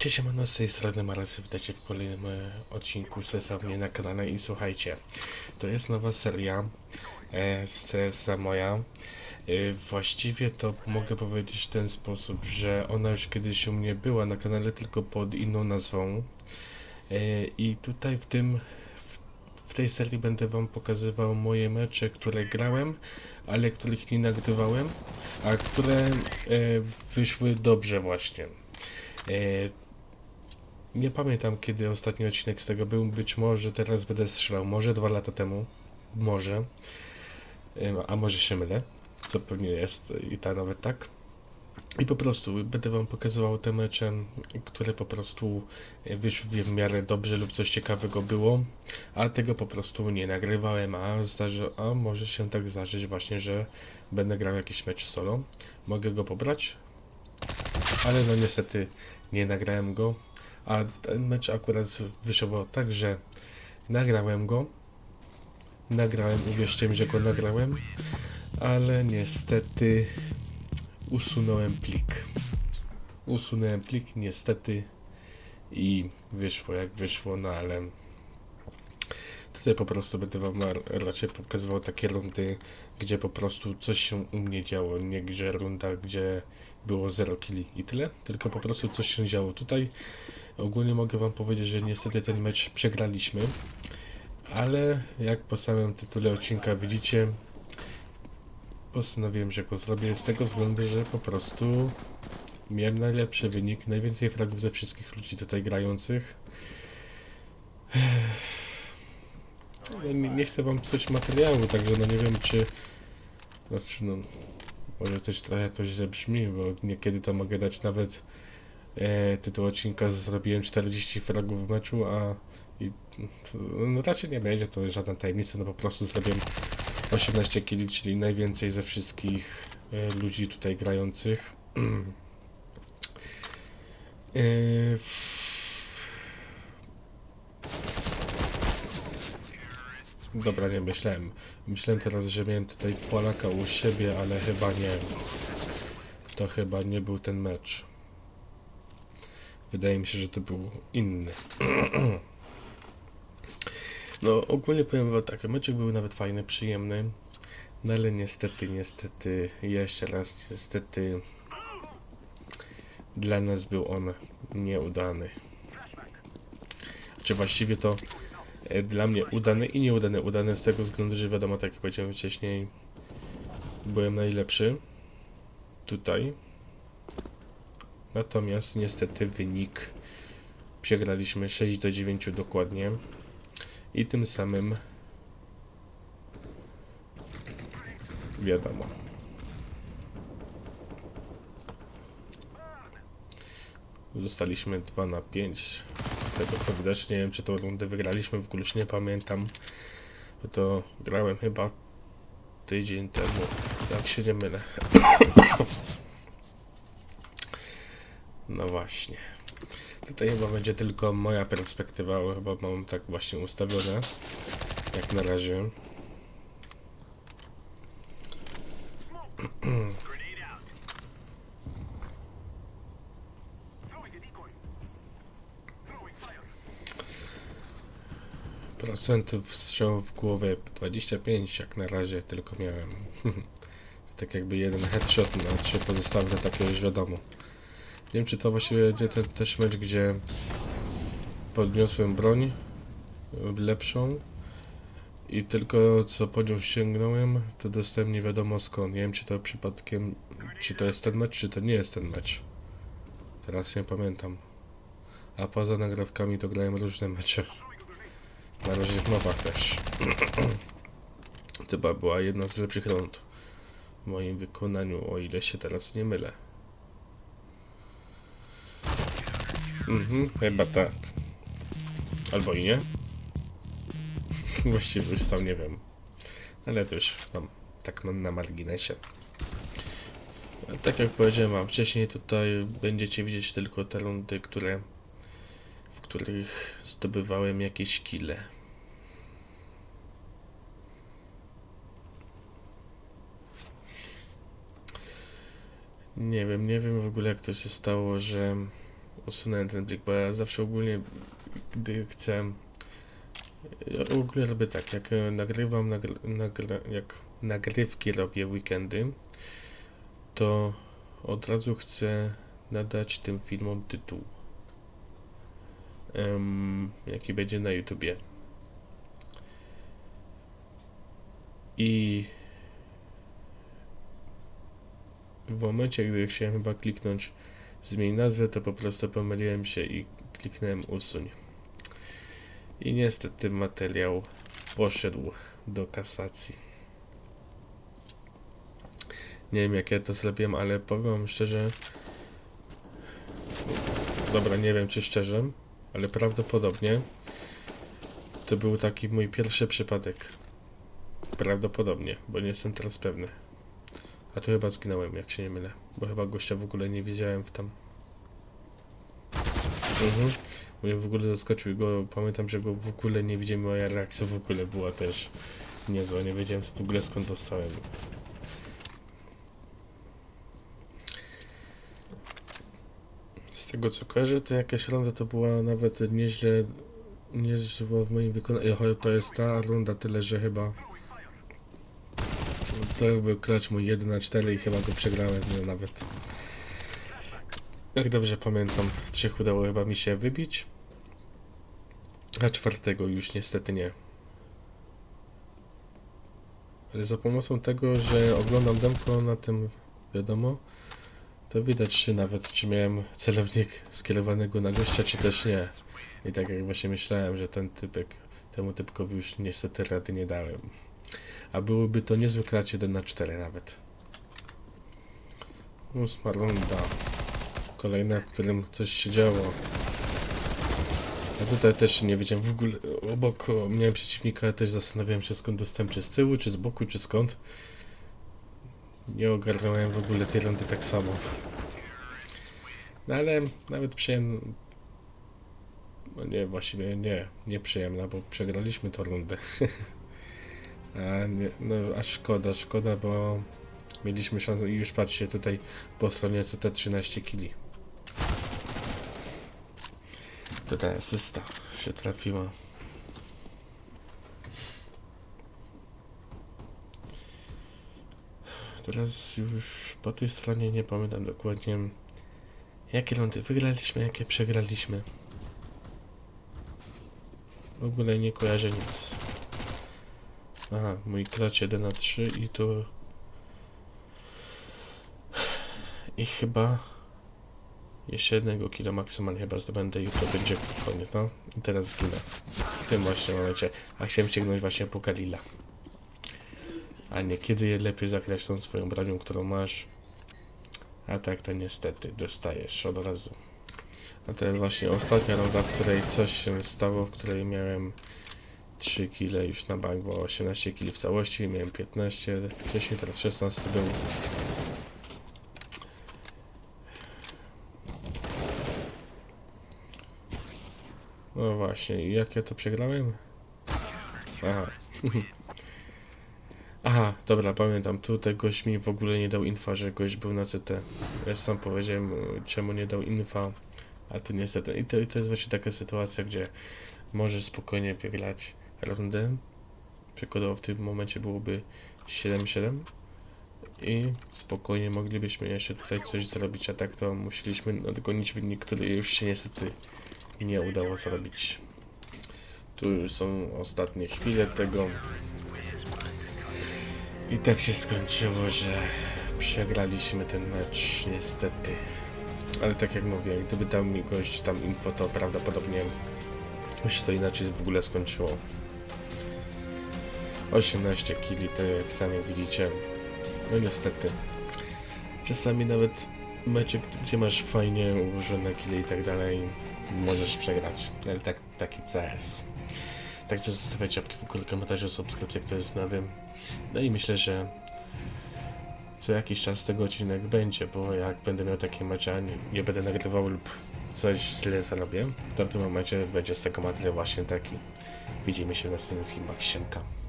Cześć, siemano, z tej strony Marasy, witajcie w kolejnym e, odcinku CSA mnie na kanale i słuchajcie, to jest nowa seria e, z CSA moja. E, właściwie to mogę powiedzieć w ten sposób, że ona już kiedyś u mnie była na kanale, tylko pod inną nazwą. E, I tutaj w tym, w tej serii będę wam pokazywał moje mecze, które grałem, ale których nie nagrywałem, a które e, wyszły dobrze właśnie. E, nie pamiętam kiedy ostatni odcinek z tego był. Być może teraz będę strzelał. Może dwa lata temu. Może. A może się mylę. Co pewnie jest i ta nawet tak. I po prostu będę wam pokazywał te mecze, które po prostu e, wyszły w miarę dobrze lub coś ciekawego było, a tego po prostu nie nagrywałem, a zdarzy, a może się tak zdarzyć właśnie, że będę grał jakiś mecz solo. Mogę go pobrać, ale no niestety nie nagrałem go, a ten mecz akurat wyszło tak, że nagrałem go, nagrałem, uwierzcie mi, że go nagrałem, ale niestety usunąłem plik. Usunąłem plik niestety i wyszło jak wyszło, no ale tutaj po prostu będę wam raczej pokazywał takie rundy, gdzie po prostu coś się u mnie działo, nie gdzie runda, gdzie było 0 killi i tyle, tylko po prostu coś się działo. Tutaj ogólnie mogę wam powiedzieć, że niestety ten mecz przegraliśmy, ale jak po samym tytule odcinka widzicie, postanowiłem, że go zrobię z tego względu, że po prostu miałem najlepszy wynik, najwięcej fragów ze wszystkich ludzi tutaj grających. Nie, nie chcę wam psuć materiału, także no nie wiem czy... Znaczy no... Może też trochę to źle brzmi, bo niekiedy to mogę dać nawet e, tytuł odcinka zrobiłem 40 fragów w meczu, a i, no, raczej nie będzie to żadna tajemnica, no po prostu zrobiłem 18 kili, czyli najwięcej ze wszystkich e, ludzi tutaj grających. e, Dobra, nie myślałem. Myślałem teraz, że miałem tutaj Polaka u siebie, ale chyba nie. To chyba nie był ten mecz. Wydaje mi się, że to był inny. No, ogólnie powiem wam tak, meczek był nawet fajny, przyjemny. No ale niestety, niestety, jeszcze raz, niestety dla nas był on nieudany. Czy właściwie to e, dla mnie udany i nieudany. Udany z tego względu, że wiadomo, tak jak powiedziałem wcześniej, byłem najlepszy tutaj. Natomiast niestety wynik przegraliśmy 6 do 9 dokładnie i tym samym wiadomo. Zostaliśmy 2 na 5. Z tego co widać, nie wiem czy tą rundę wygraliśmy, w ogóle nie pamiętam. Bo to grałem chyba tydzień temu, jak się nie mylę. No właśnie. Tutaj chyba będzie tylko moja perspektywa, bo chyba mam tak właśnie ustawione. Jak na razie. Procentów strzałów w głowę 25 jak na razie tylko miałem. tak jakby jeden headshot na trzy pozostałe takie już wiadomo. Nie wiem czy to właściwie będzie ten też mecz, gdzie podniosłem broń lepszą i tylko co po nią sięgnąłem, to dostałem nie wiadomo skąd. Nie wiem czy to przypadkiem, czy to jest ten mecz, czy to nie jest ten mecz. Teraz nie pamiętam. A poza nagrywkami to grałem różne mecze. Na różnych mapach też. chyba była jedna z lepszych rund w moim wykonaniu, o ile się teraz nie mylę. Mhm, chyba tak. Albo i nie. Właściwie już sam nie wiem. Ale to już mam tak mam na marginesie. Tak jak powiedziałem wcześniej, tutaj będziecie widzieć tylko te rundy, które w których zdobywałem jakieś kile. Nie wiem, nie wiem w ogóle jak to się stało, że usunąłem ten plik, bo ja zawsze ogólnie, gdy chcę, ja ogólnie robię tak, jak e, nagrywam, jak nagrywki robię weekendy, to od razu chcę nadać tym filmom tytuł, em, jaki będzie na YouTubie. I w momencie, gdy chciałem chyba kliknąć zmień nazwę, to po prostu pomyliłem się i kliknąłem usuń. I niestety materiał poszedł do kasacji. Nie wiem jak ja to zrobiłem, ale powiem szczerze. Dobra, nie wiem czy szczerze, ale prawdopodobnie to był taki mój pierwszy przypadek. Prawdopodobnie, bo nie jestem teraz pewny. A tu chyba zginąłem, jak się nie mylę. Bo chyba gościa w ogóle nie widziałem w tam. Mhm. Mnie w ogóle zaskoczył go. Pamiętam, że go w ogóle nie widziałem. Moja reakcja w ogóle była też niezła. Nie wiedziałem w ogóle skąd dostałem. Z tego co kojarzę, to jakaś runda to była nawet nieźle. Niezła w moim wykonaniu. To jest ta runda, tyle że chyba. To był klacz mój 1 na 4 i chyba go przegrałem no, nawet. Jak dobrze pamiętam, trzech udało chyba mi się wybić, a czwartego już niestety nie. Ale za pomocą tego, że oglądam demko na tym, wiadomo, to widać czy nawet, czy miałem celownik skierowanego na gościa, czy też nie. I tak jak właśnie myślałem, że ten typek, temu typkowi już niestety rady nie dałem. A byłoby to niezły klacz 1 na 4 nawet. Ósma runda. Kolejna, w którym coś się działo. A tutaj też nie wiedziałem w ogóle. Obok miałem przeciwnika, też zastanawiałem się skąd dostałem, czy z tyłu, czy z boku, czy skąd. Nie ogarnąłem w ogóle tej rundy tak samo. No ale nawet przyjemna. No nie, właściwie nie, nie przyjemna, bo przegraliśmy tę rundę. Nie, no a szkoda, szkoda, bo mieliśmy szansę i już patrzcie tutaj po stronie CT 13 kili. Tutaj asysta się trafiła. Teraz już po tej stronie nie pamiętam dokładnie jakie lądy wygraliśmy, jakie przegraliśmy. W ogóle nie kojarzę nic. Aha, mój klacz 1 na 3 i to... I chyba... Jeszcze jednego kilo maksymalnie chyba zdobędę i to będzie koniec, no. I teraz zginę. W tym właśnie momencie. A chciałem sięgnąć właśnie po Kalila. A nie, kiedy je lepiej zagrać tą swoją bronią, którą masz. A tak to niestety dostajesz od razu. A to jest właśnie ostatnia runda, w której coś się stało, w której miałem 3 kile już na bank, bo 18 kili w całości, miałem 15, wcześniej teraz 16 był. No właśnie, jak ja to przegrałem? Aha. Aha, dobra, pamiętam, tu ten gość mi w ogóle nie dał infa, że gość był na CT. Ja sam powiedziałem, czemu nie dał infa, a tu niestety. I to, i to jest właśnie taka sytuacja, gdzie możesz spokojnie wygrać rundę. Przykładowo w tym momencie byłoby 7-7 i spokojnie moglibyśmy jeszcze tutaj coś zrobić, a tak to musieliśmy nadgonić wynik, który już się niestety nie udało zrobić. Tu już są ostatnie chwile tego. I tak się skończyło, że przegraliśmy ten mecz niestety. Ale tak jak mówiłem, gdyby dał mi gość tam info, to prawdopodobnie by się to inaczej w ogóle skończyło. 18 kili, tak jak sami widzicie. No niestety. Czasami nawet mecze, gdzie masz fajnie ułożone kile i tak dalej, możesz przegrać. Ale tak, taki CS. Także zostawiajcie łapki w górę, komentarze, subskrypcję, kto jest nowym. No i myślę, że co jakiś czas tego odcinek będzie, bo jak będę miał takie mecze, a nie, nie będę nagrywał lub coś źle zarobię, to w tym momencie będzie z tego materiał właśnie taki. Widzimy się w następnych filmach. Siemka.